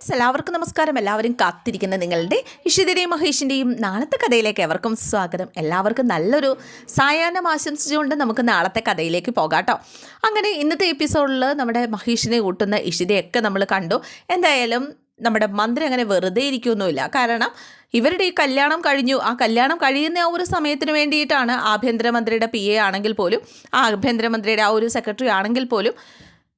എല്ലാവർക്കും നമസ്കാരം. എല്ലാവരും കാത്തിരിക്കുന്ന നിങ്ങളുടെ ഇഷിതരെയും മഹേഷിന്റെയും നാളത്തെ കഥയിലേക്ക് എവർക്കും സ്വാഗതം. എല്ലാവർക്കും നല്ലൊരു സായാഹ്നം ആശംസിച്ചുകൊണ്ട് നമുക്ക് നാളത്തെ കഥയിലേക്ക് പോകാട്ടോ അങ്ങനെ ഇന്നത്തെ എപ്പിസോഡിൽ നമ്മുടെ മഹേഷിനെ കൂട്ടുന്ന ഇഷിതയൊക്കെ നമ്മൾ കണ്ടു. എന്തായാലും നമ്മുടെ മന്ത്രി അങ്ങനെ വെറുതെ ഇരിക്കുകയൊന്നുമില്ല കാരണം ഇവരുടെ ഈ കല്യാണം കഴിഞ്ഞു. ആ കല്യാണം കഴിയുന്ന ആ ഒരു സമയത്തിന് വേണ്ടിയിട്ടാണ് ആഭ്യന്തരമന്ത്രിയുടെ പി എ ആണെങ്കിൽ പോലും ആ ആഭ്യന്തരമന്ത്രിയുടെ ആ ഒരു സെക്രട്ടറി ആണെങ്കിൽ പോലും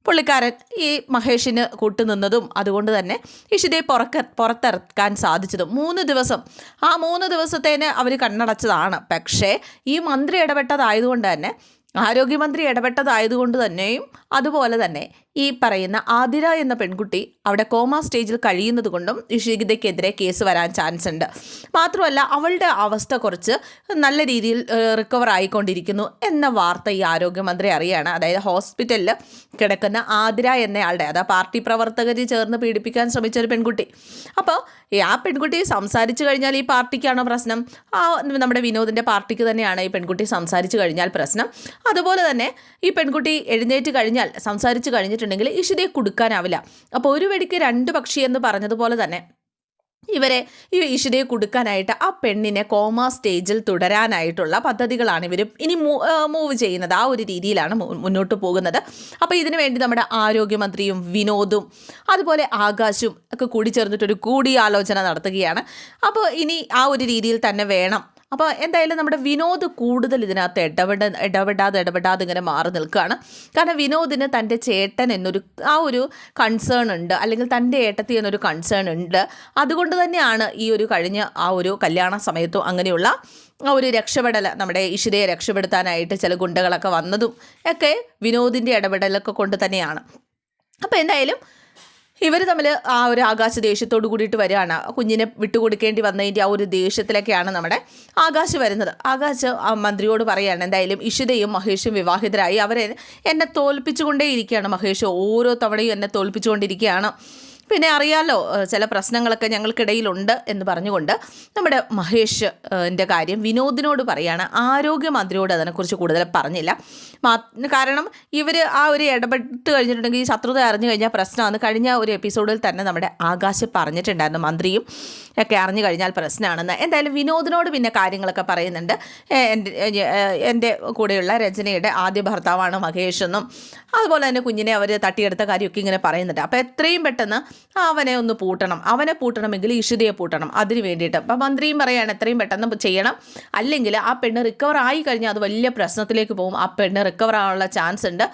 പുള്ളിക്കാരൻ ഈ മഹേഷിന് കൂട്ടുനിന്നതും അതുകൊണ്ട് തന്നെ ഇഷിതയെ പുറക്ക പുറത്തിറക്കാൻ സാധിച്ചതും. മൂന്ന് ദിവസം. ആ മൂന്ന് ദിവസത്തേന് അവർ കണ്ണടച്ചതാണ്. പക്ഷേ ഈ മന്ത്രി ഇടപെട്ടതായതുകൊണ്ട് തന്നെ ആരോഗ്യമന്ത്രി ഇടപെട്ടതായതുകൊണ്ട് തന്നെയും അതുപോലെ തന്നെ ഈ പറയുന്ന ആതിര എന്ന പെൺകുട്ടി അവിടെ കോമ സ്റ്റേജിൽ കഴിയുന്നത് കൊണ്ടും ഇഷിതയ്ക്കെതിരെ കേസ് വരാൻ ചാൻസ് ഉണ്ട്. മാത്രമല്ല അവളുടെ അവസ്ഥ കുറച്ച് നല്ല രീതിയിൽ റിക്കവർ ആയിക്കൊണ്ടിരിക്കുന്നു എന്ന വാർത്ത ഈ ആരോഗ്യമന്ത്രി അറിയാണ്. അതായത് ഹോസ്പിറ്റലിൽ കിടക്കുന്ന ആതിര എന്നയാളുടെ അതാ പാർട്ടി പ്രവർത്തകർ ചേർന്ന് പീഡിപ്പിക്കാൻ ശ്രമിച്ച ഒരു പെൺകുട്ടി. അപ്പോൾ ആ പെൺകുട്ടി സംസാരിച്ചു കഴിഞ്ഞാൽ ഈ പാർട്ടിക്കാണോ പ്രശ്നം? ആ നമ്മുടെ വിനോദിന്റെ പാർട്ടിക്ക് തന്നെയാണ് ഈ പെൺകുട്ടി സംസാരിച്ചു കഴിഞ്ഞാൽ പ്രശ്നം. അതുപോലെ തന്നെ ഈ പെൺകുട്ടി എഴുന്നേറ്റ് കഴിഞ്ഞാൽ സംസാരിച്ചു കഴിഞ്ഞിട്ടുണ്ടെങ്കിൽ ഇഷിതയെ കൊടുക്കാനാവില്ല. അപ്പോൾ ഒരു വെടിക്ക് രണ്ട് പക്ഷി എന്ന് പറഞ്ഞതുപോലെ തന്നെ ഇവരെ ഈ ഇഷിതയെ കൊടുക്കാനായിട്ട് ആ പെണ്ണിനെ കോമ സ്റ്റേജിൽ തുടരാനായിട്ടുള്ള പദ്ധതികളാണ് ഇവർ ഇനി മൂവ് ചെയ്യുന്നത്. ആ ഒരു രീതിയിലാണ് മുന്നോട്ട് പോകുന്നത്. അപ്പോൾ ഇതിനു വേണ്ടി നമ്മുടെ ആരോഗ്യമന്ത്രിയും വിനോദും അതുപോലെ ആകാശും ഒക്കെ കൂടി ചേർന്നിട്ടൊരു കൂടിയാലോചന നടത്തുകയാണ്. അപ്പോൾ ഇനി ആ ഒരു രീതിയിൽ തന്നെ വേണം അപ്പോൾ എന്തായാലും നമ്മുടെ വിനോദ് കൂടുതൽ ഇതിനകത്ത് ഇടപെട ഇടപെടാതെ ഇടപെടാതെ ഇങ്ങനെ മാറി നിൽക്കുകയാണ്. കാരണം വിനോദിന് തന്റെ ചേട്ടൻ എന്നൊരു ആ ഒരു കൺസേൺ ഉണ്ട്. അല്ലെങ്കിൽ തന്റെ ഏട്ടത്തി എന്നൊരു കൺസേൺ ഉണ്ട്. അതുകൊണ്ട് തന്നെയാണ് ഈ ഒരു കഴിഞ്ഞ ആ ഒരു കല്യാണ സമയത്തും അങ്ങനെയുള്ള ആ ഒരു രക്ഷപ്പെടൽ നമ്മുടെ ഇഷിതയെ രക്ഷപ്പെടുത്താനായിട്ട് ചില ഗുണ്ടകളൊക്കെ വന്നതും ഒക്കെ വിനോദിന്റെ ഇടപെടലൊക്കെ കൊണ്ട് തന്നെയാണ്. അപ്പോൾ എന്തായാലും ഇവർ തമ്മിൽ ആ ഒരു ആകാശ ദേഷ്യത്തോട് കൂടിയിട്ട് വരികയാണ്. കുഞ്ഞിനെ വിട്ടുകൊടുക്കേണ്ടി വന്നതിന്റെ ആ ഒരു ദേഷ്യത്തിലൊക്കെയാണ് നമ്മുടെ ആകാശ് വരുന്നത്. ആകാശ് മന്ത്രിയോട് പറയുകയാണ് എന്തായാലും ഇഷിതയും മഹേഷും വിവാഹിതരായി. അവരെ എന്നെ തോൽപ്പിച്ചുകൊണ്ടേയിരിക്കുകയാണ് മഹേഷ്. ഓരോ തവണയും എന്നെ തോൽപ്പിച്ചുകൊണ്ടിരിക്കുകയാണ്. പിന്നെ അറിയാലോ ചില പ്രശ്നങ്ങളൊക്കെ ഞങ്ങൾക്കിടയിലുണ്ട് എന്ന് പറഞ്ഞുകൊണ്ട് നമ്മുടെ മഹേഷ് എന്റെ കാര്യം വിനോദിനോട് പറയാണ്. ആരോഗ്യമന്ത്രിയോട് അതിനെക്കുറിച്ച് കൂടുതൽ പറഞ്ഞില്ല. കാരണം ഇവർ ആ ഒരു ഇടപെട്ട് കഴിഞ്ഞിട്ടുണ്ടെങ്കിൽ ഈ ശത്രുത അറിഞ്ഞു കഴിഞ്ഞാൽ പ്രശ്നമാണ്. കഴിഞ്ഞ ഒരു എപ്പിസോഡിൽ തന്നെ നമ്മുടെ ആകാശ് പറഞ്ഞിട്ടുണ്ടായിരുന്നു മന്ത്രിയും ഒക്കെ അറിഞ്ഞു കഴിഞ്ഞാൽ പ്രശ്നമാണെന്ന്. എന്തായാലും വിനോദിനോട് പിന്നെ കാര്യങ്ങളൊക്കെ പറയുന്നുണ്ട്. എന്റെ കൂടെയുള്ള രചനയുടെ ആദ്യ ഭർത്താവാണ് മഹേഷ് എന്നും. അതുപോലെ തന്നെ കുഞ്ഞിനെ അവർ തട്ടിയെടുത്ത കാര്യമൊക്കെ ഇങ്ങനെ പറയുന്നുണ്ട്. അപ്പോൾ എത്രയും പെട്ടെന്ന് അവനെ ഒന്ന് പൂട്ടണം അവനെ പൂട്ടണമെങ്കിൽ ഇഷിതയെ പൂട്ടണം. അതിന് വേണ്ടിയിട്ട്. അപ്പം മന്ത്രിയും പറയാണ് എത്രയും പെട്ടെന്ന് ചെയ്യണം. അല്ലെങ്കിൽ ആ പെണ്ണ് റിക്കവർ ആയി കഴിഞ്ഞാൽ അത് വലിയ പ്രശ്നത്തിലേക്ക് പോകും. ആ പെണ്ണ് റിക്കവർ ആവാനുള്ള ചാൻസ് ഉണ്ട്.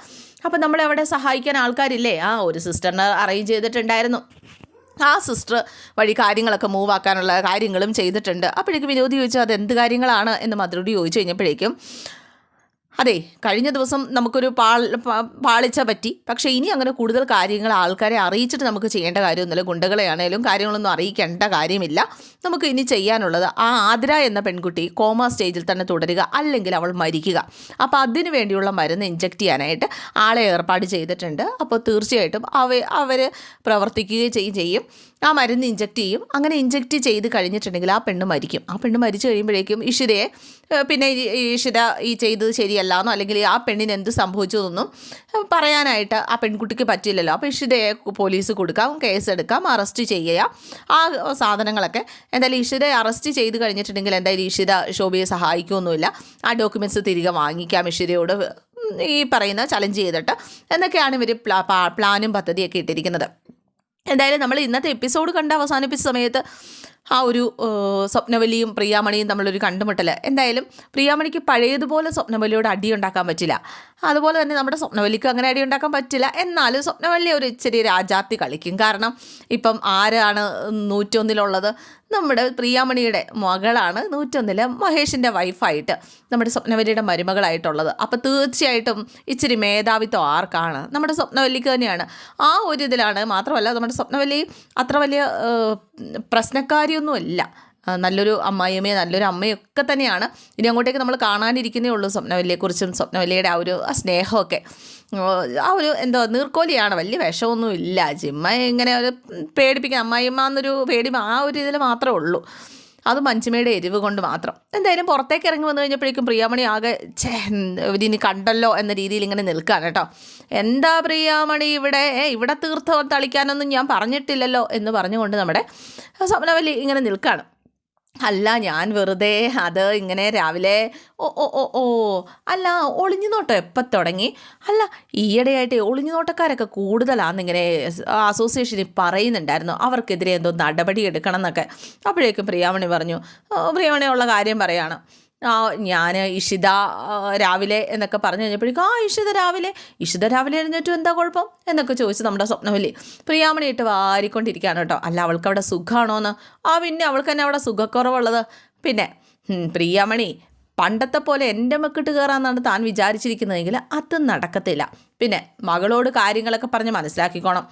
അപ്പം നമ്മളെ സഹായിക്കാൻ ആൾക്കാരില്ലേ? ആ ഒരു സിസ്റ്ററിനെ അറേഞ്ച് ചെയ്തിട്ടുണ്ടായിരുന്നു. ആ സിസ്റ്റർ വഴി കാര്യങ്ങളൊക്കെ മൂവ് ആക്കാനുള്ള കാര്യങ്ങളും ചെയ്തിട്ടുണ്ട്. അപ്പോഴേക്കും വിനോദി ചോദിച്ചു അത് എന്ത് കാര്യങ്ങളാണ്? എന്ന് മധുരോട് ചോദിച്ചു കഴിഞ്ഞപ്പോഴേക്കും അതെ കഴിഞ്ഞ ദിവസം നമുക്കൊരു പാൾ പാളിച്ച പറ്റി. പക്ഷേ ഇനി അങ്ങനെ കൂടുതൽ കാര്യങ്ങൾ ആൾക്കാരെ അറിയിച്ചിട്ട് നമുക്ക് ചെയ്യേണ്ട കാര്യമൊന്നുമില്ല. ഗുണ്ടകളെയാണേലും കാര്യങ്ങളൊന്നും അറിയിക്കേണ്ട കാര്യമില്ല. നമുക്ക് ഇനി ചെയ്യാനുള്ളത് ആ ആതിര എന്ന പെൺകുട്ടി കോമ സ്റ്റേജിൽ തന്നെ തുടരുക അല്ലെങ്കിൽ അവൾ മരിക്കുക. അപ്പോൾ അതിനു വേണ്ടിയുള്ള മരുന്ന് ഇഞ്ചക്ട് ചെയ്യാനായിട്ട് ആളെ ഏർപ്പാട് ചെയ്തിട്ടുണ്ട്. അപ്പോൾ തീർച്ചയായിട്ടും അവ അവർ പ്രവർത്തിക്കുകയും ചെയ്യും ചെയ്യും. ആ മരുന്ന് ഇഞ്ചക്റ്റ് ചെയ്യും. അങ്ങനെ ഇഞ്ചക്റ്റ് ചെയ്ത് കഴിഞ്ഞിട്ടുണ്ടെങ്കിൽ ആ പെണ്ണ് മരിക്കും. ആ പെണ്ണ് മരിച്ചു കഴിയുമ്പോഴേക്കും ഇഷിതയെ പിന്നെ ഇഷിത ഈ ചെയ്തത് ശരിയല്ലാന്നോ അല്ലെങ്കിൽ ആ പെണ്ണിന് എന്ത് സംഭവിച്ചതൊന്നും പറയാനായിട്ട് ആ പെൺകുട്ടിക്ക് പറ്റില്ലല്ലോ. അപ്പോൾ ഇഷിതയെ പോലീസ് കൊടുക്കാം കേസ് എടുക്കാം അറസ്റ്റ് ചെയ്യുക. ആ സാധനങ്ങളൊക്കെ എന്തായാലും ഇഷിതയെ അറസ്റ്റ് ചെയ്ത് കഴിഞ്ഞിട്ടുണ്ടെങ്കിൽ എന്തായാലും ഇഷിത ശോഭയെ സഹായിക്കുമൊന്നുമില്ല ആ ഡോക്യുമെന്റ്സ് തിരികെ വാങ്ങിക്കാം ഇഷിതയോട് ഈ പറയുന്ന ചലഞ്ച് ചെയ്തിട്ട്. എന്നൊക്കെയാണ് ഇവർ പ്ലാനും പദ്ധതിയൊക്കെ ഇട്ടിരിക്കുന്നത്. എന്തായാലും നമ്മൾ ഇന്നത്തെ എപ്പിസോഡ് കണ്ട് അവസാനിപ്പിച്ച സമയത്ത് ആ ഒരു സ്വപ്നവലിയും പ്രിയാമണിയും തമ്മിലൊരു കണ്ടുമുട്ടൽ എന്തായാലും പ്രിയാമണിക്ക് പഴയതുപോലെ സ്വപ്നവലിയോട് അടി ഉണ്ടാക്കാൻ പറ്റില്ല. അതുപോലെ തന്നെ നമ്മുടെ സ്വപ്നവലിക്കും അങ്ങനെ അടി ഉണ്ടാക്കാൻ പറ്റില്ല. എന്നാലും സ്വപ്നവലി ഒരു ഇച്ചിരി രാജാത്തി കളിക്കും. കാരണം ഇപ്പം ആരാണ് നൂറ്റൊന്നിലുള്ളത്? നമ്മുടെ പ്രിയാമണിയുടെ മകളാണ് നൂറ്റൊന്നിലെ മഹേഷിന്റെ വൈഫായിട്ട് നമ്മുടെ സ്വപ്നവല്ലിയുടെ മരുമകളായിട്ടുള്ളത്. അപ്പോൾ തീർച്ചയായിട്ടും ഇച്ചിരി മേധാവിത്വം ആർക്കാണ്? നമ്മുടെ സ്വപ്നവല്ലിക്ക് തന്നെയാണ്. ആ ഒരു ഇതിലാണ് മാത്രമല്ല നമ്മുടെ സ്വപ്നവല്ലി അത്ര വലിയ പ്രശ്നക്കാരിയൊന്നുമല്ല. നല്ലൊരു അമ്മായിയമ്മയെ നല്ലൊരു അമ്മയൊക്കെ തന്നെയാണ്. ഇനി അങ്ങോട്ടേക്ക് നമ്മൾ കാണാനിരിക്കുന്നേ ഉള്ളൂ സ്വപ്നവല്ലിയെക്കുറിച്ചും സ്വപ്നവല്ലിയുടെ ആ ഒരു സ്നേഹമൊക്കെ. ആ ഒരു എന്തോ നീർക്കോലിയാണ്. വലിയ വിഷമൊന്നും ഇല്ല ജിമ്മ ഇങ്ങനെ ഒരു പേടിപ്പിക്കുക അമ്മായിമ്മ എന്നൊരു പേടി ആ ഒരു ഇതിൽ മാത്രമേ ഉള്ളൂ. അത് മഞ്ചുമയുടെ എരിവ് കൊണ്ട് മാത്രം. എന്തായാലും പുറത്തേക്ക് ഇറങ്ങി വന്നു കഴിഞ്ഞപ്പോഴേക്കും പ്രിയാമണി ആകെ ഇതിന് കണ്ടല്ലോ എന്ന രീതിയിൽ ഇങ്ങനെ നിൽക്കുകയാണ് കേട്ടോ. എന്താ പ്രിയാമണി ഇവിടെ? ഇവിടെ തീർത്ഥം തളിക്കാനൊന്നും ഞാൻ പറഞ്ഞിട്ടില്ലല്ലോ എന്ന് പറഞ്ഞുകൊണ്ട് നമ്മുടെ സ്വപ്നവല്ലി ഇങ്ങനെ നിൽക്കുകയാണ് അല്ല ഞാൻ വെറുതെ അത് ഇങ്ങനെ രാവിലെ ഓ ഓ ഓ ഓ അല്ല ഒളിഞ്ഞു നോട്ടം എപ്പം തുടങ്ങി? അല്ല ഈയിടെയായിട്ട് ഒളിഞ്ഞു നോട്ടക്കാരൊക്കെ കൂടുതലാണെന്നിങ്ങനെ അസോസിയേഷനിൽ പറയുന്നുണ്ടായിരുന്നു. അവർക്കെതിരെ എന്തോ നടപടി എടുക്കണം എന്നൊക്കെ അപ്പോഴേക്കും പ്രിയാമണി പറഞ്ഞു "ആ, പ്രിയാമണി ഉള്ള കാര്യം പറയാണ്. ഞാൻ ഇഷിത രാവിലെ എന്നൊക്കെ പറഞ്ഞു കഴിഞ്ഞപ്പോഴേക്കും ആ ഇഷിത രാവിലെ ഇഷിത രാവിലെ എഴുന്നേറ്റും എന്താ കുഴപ്പം? എന്നൊക്കെ ചോദിച്ചു നമ്മുടെ സ്വപ്നവല്ലി പ്രിയാമണി വാരിക്കൊണ്ടിരിക്കുകയാണ് കേട്ടോ. അല്ല അവൾക്ക് അവിടെ സുഖമാണോന്ന് ആ പിന്നെ അവൾക്ക് തന്നെ അവിടെ സുഖക്കുറവുള്ളത്. പിന്നെ പ്രിയാമണി പണ്ടത്തെ പോലെ എന്റെ മക്കിട്ട് കയറാമെന്നാണ് താൻ വിചാരിച്ചിരിക്കുന്നതെങ്കിൽ അത് നടക്കത്തില്ല. പിന്നെ മകളോട് കാര്യങ്ങളൊക്കെ പറഞ്ഞ് മനസ്സിലാക്കിക്കോണം.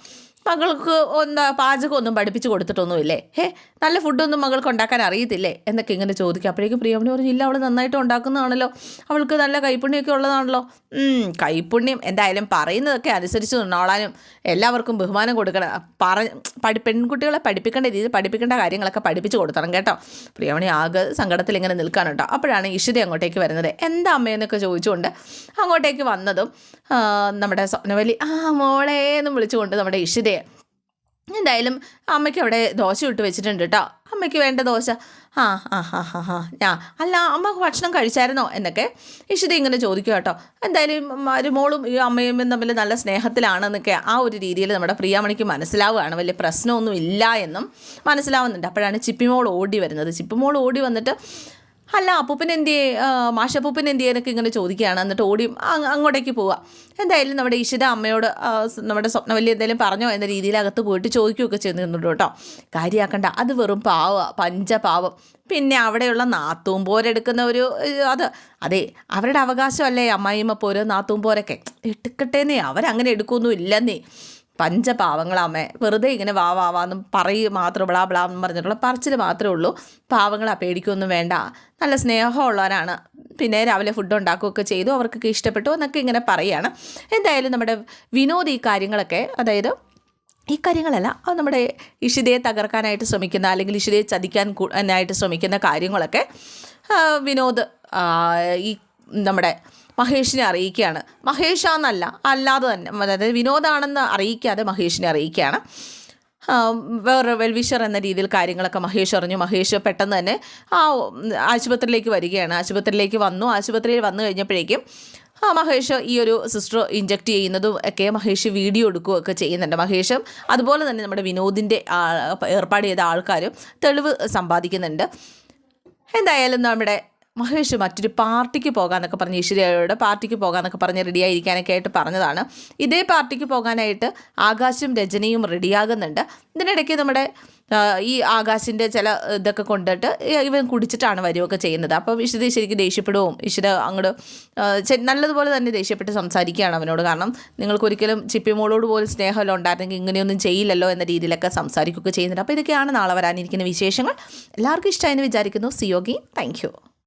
മകൾക്ക് എന്താ പാചകമൊന്നും പഠിപ്പിച്ച് കൊടുത്തിട്ടൊന്നുമില്ലേ? ഹേ നല്ല ഫുഡൊന്നും മകൾക്ക് ഉണ്ടാക്കാൻ അറിയത്തില്ലേ? എന്നൊക്കെ ഇങ്ങനെ ചോദിക്കുക അപ്പോഴേക്കും പ്രിയമണി പറഞ്ഞു ഇല്ല അവൾ നന്നായിട്ട് ഉണ്ടാക്കുന്നതാണല്ലോ. അവൾക്ക് നല്ല കൈപ്പുണ്യമൊക്കെ ഉള്ളതാണല്ലോ. കൈപ്പുണ്യം എന്തായാലും പറയുന്നതൊക്കെ അനുസരിച്ച് നിന്നോളാനും എല്ലാവർക്കും ബഹുമാനം കൊടുക്കണം. പറ പഠി പെൺകുട്ടികളെ പഠിപ്പിക്കേണ്ട രീതിയിൽ പഠിപ്പിക്കേണ്ട കാര്യങ്ങളൊക്കെ പഠിപ്പിച്ച് കൊടുത്തണം കേട്ടോ. പ്രിയമണി ആകെ സങ്കടത്തിൽ ഇങ്ങനെ നിൽക്കാൻ കേട്ടോ. അപ്പോഴാണ് ഇഷിത അങ്ങോട്ടേക്ക് വരുന്നത്. എന്താ അമ്മയെന്നൊക്കെ ചോദിച്ചുകൊണ്ട് അങ്ങോട്ടേക്ക് വന്നതും നമ്മുടെ സ്വപ്നവലി ആ മോളേ എന്ന് വിളിച്ചുകൊണ്ട് നമ്മുടെ ഇഷിതയെ എന്തായാലും അമ്മയ്ക്ക് അവിടെ ദോശ ഇട്ട് വെച്ചിട്ടുണ്ട് കേട്ടോ അമ്മയ്ക്ക് വേണ്ട ദോശ. ആ ആ ഹാ ഹാ ഹാ ഞാ അല്ല അമ്മ ഭക്ഷണം കഴിച്ചായിരുന്നോ എന്നൊക്കെ ഇഷിത ഇങ്ങനെ ചോദിക്കുക കേട്ടോ എന്തായാലും മരുമോളും ഈ അമ്മയും തമ്മിൽ നല്ല സ്നേഹത്തിലാണെന്നൊക്കെ ആ ഒരു രീതിയിൽ നമ്മുടെ പ്രിയാമണിക്ക് മനസ്സിലാവുകയാണ്. വലിയ പ്രശ്നമൊന്നും ഇല്ല എന്നും മനസ്സിലാവുന്നുണ്ട്. അപ്പോഴാണ് ചിപ്പിമോൾ ഓടി വരുന്നത്. ചിപ്പിമോൾ ഓടി വന്നിട്ട് അല്ല അപ്പൂപ്പൻ എന്തിയെ മാഷപ്പൂപ്പൻ എന്തിയെ എന്നൊക്കെ ഇങ്ങനെ ചോദിക്കുകയാണ്. എന്നിട്ട് ഓടി അങ്ങോട്ടേക്ക് പോവുക. എന്തായാലും നമ്മുടെ ഈശ്വര അമ്മയോട് നമ്മുടെ സ്വപ്നവല്ലി എന്തെങ്കിലും പറഞ്ഞോ എന്ന രീതിയിൽ അകത്ത് പോയിട്ട് ചോദിക്കുകയൊക്കെ ചെയ്യുന്നുണ്ട് കേട്ടോ. കാര്യമാക്കണ്ട അത് വെറും പാവ പഞ്ചപാവം. പിന്നെ അവിടെയുള്ള നാത്തൂം പോരെടുക്കുന്ന ഒരു അത് അതെ അവരുടെ അവകാശമല്ലേ അമ്മായിമ്മ പോര് നാത്തൂം പോരൊക്കെ എടുക്കട്ടേന്നേ അവരങ്ങനെ എടുക്കൊന്നും ഇല്ലെന്നേ. പഞ്ചപാവങ്ങളാമേ. വെറുതെ ഇങ്ങനെ വാ വാ വാന്നും പറയുക മാത്രം ബ്ലാ ബ്ലാ എന്ന് പറഞ്ഞിട്ടുള്ള പറച്ചിൽ മാത്രമേ ഉള്ളൂ. പാവങ്ങളാ പേടിക്കൊന്നും വേണ്ട. നല്ല സ്നേഹമുള്ളവരാണ്. പിന്നെ രാവിലെ ഫുഡ് ഉണ്ടാക്കുകയൊക്കെ ചെയ്തു അവർക്കൊക്കെ ഇഷ്ടപ്പെട്ടു എന്നൊക്കെ ഇങ്ങനെ പറയുകയാണ് എന്തായാലും നമ്മുടെ വിനോദ് ഈ കാര്യങ്ങളൊക്കെ അതായത് ഈ കാര്യങ്ങളല്ല അത് നമ്മുടെ ഇഷിതയെ തകർക്കാനായിട്ട് ശ്രമിക്കുന്ന അല്ലെങ്കിൽ ഇഷിതയെ ചതിക്കാൻ ആയിട്ട് ശ്രമിക്കുന്ന കാര്യങ്ങളൊക്കെ വിനോദ് ഈ നമ്മുടെ മഹേഷിനെ അറിയിക്കുകയാണ്. മഹേഷാന്നല്ല അല്ലാതെ തന്നെ. അതായത് വിനോദാണെന്ന് അറിയിക്കാതെ മഹേഷിനെ അറിയിക്കുകയാണ്. വേറെ വെൽവിഷർ എന്ന രീതിയിൽ കാര്യങ്ങളൊക്കെ മഹേഷ് അറിഞ്ഞു. മഹേഷ് പെട്ടെന്ന് തന്നെ ആ ആശുപത്രിയിലേക്ക് വരികയാണ്. ആശുപത്രിയിലേക്ക് വന്നു. ആശുപത്രിയിൽ വന്നു കഴിഞ്ഞപ്പോഴേക്കും ആ മഹേഷ് ഈ ഒരു സിസ്റ്റർ ഇഞ്ചക്ട് ചെയ്യുന്നതും ഒക്കെ മഹേഷ് വീഡിയോ എടുക്കുകയൊക്കെ ചെയ്യുന്നുണ്ട്. മഹേഷും അതുപോലെ തന്നെ നമ്മുടെ വിനോദിന്റെ ഏർപ്പാട് ചെയ്ത ആൾക്കാരും തെളിവ് സമ്പാദിക്കുന്നുണ്ട്. എന്തായാലും നമ്മുടെ മഹേഷ് മറ്റൊരു പാർട്ടിക്ക് പോകാമെന്നൊക്കെ പറഞ്ഞ് ഈശ്വരയോട് പാർട്ടിക്ക് പോകാമെന്നൊക്കെ പറഞ്ഞ് റെഡിയായിരിക്കാനൊക്കെ ആയിട്ട് പറഞ്ഞതാണ്. ഇതേ പാർട്ടിക്ക് പോകാനായിട്ട് ആകാശും രജനിയും റെഡിയാകുന്നുണ്ട് ഇതിനിടയ്ക്ക് നമ്മുടെ ഈ ആകാശിന്റെ ചില ഇതൊക്കെ കൊണ്ടിട്ട് ഇവൻ കുടിച്ചിട്ടാണ് വരികയൊക്കെ ചെയ്യുന്നത്. അപ്പം ഈശ്വര ശരിക്കും ദേഷ്യപ്പെടുകയും ഈശ്വര അങ്ങോട്ട് നല്ലതുപോലെ തന്നെ ദേഷ്യപ്പെട്ട് സംസാരിക്കുകയാണ് അവനോട്. കാരണം നിങ്ങൾക്കൊരിക്കലും ചിപ്പിമോളോട് പോലും സ്നേഹമല്ലോ ഉണ്ടായിരുന്നെങ്കിൽ ഇങ്ങനെയൊന്നും ചെയ്യില്ലല്ലോ എന്ന രീതിയിലൊക്കെ സംസാരിക്കുകയൊക്കെ ചെയ്യുന്നുണ്ട്. അപ്പോൾ ഇതൊക്കെയാണ് നാളെ വരാനിരിക്കുന്ന വിശേഷങ്ങൾ. എല്ലാവർക്കും ഇഷ്ടമായെന്ന് വിചാരിക്കുന്നു. സിയോഗി താങ്ക് യു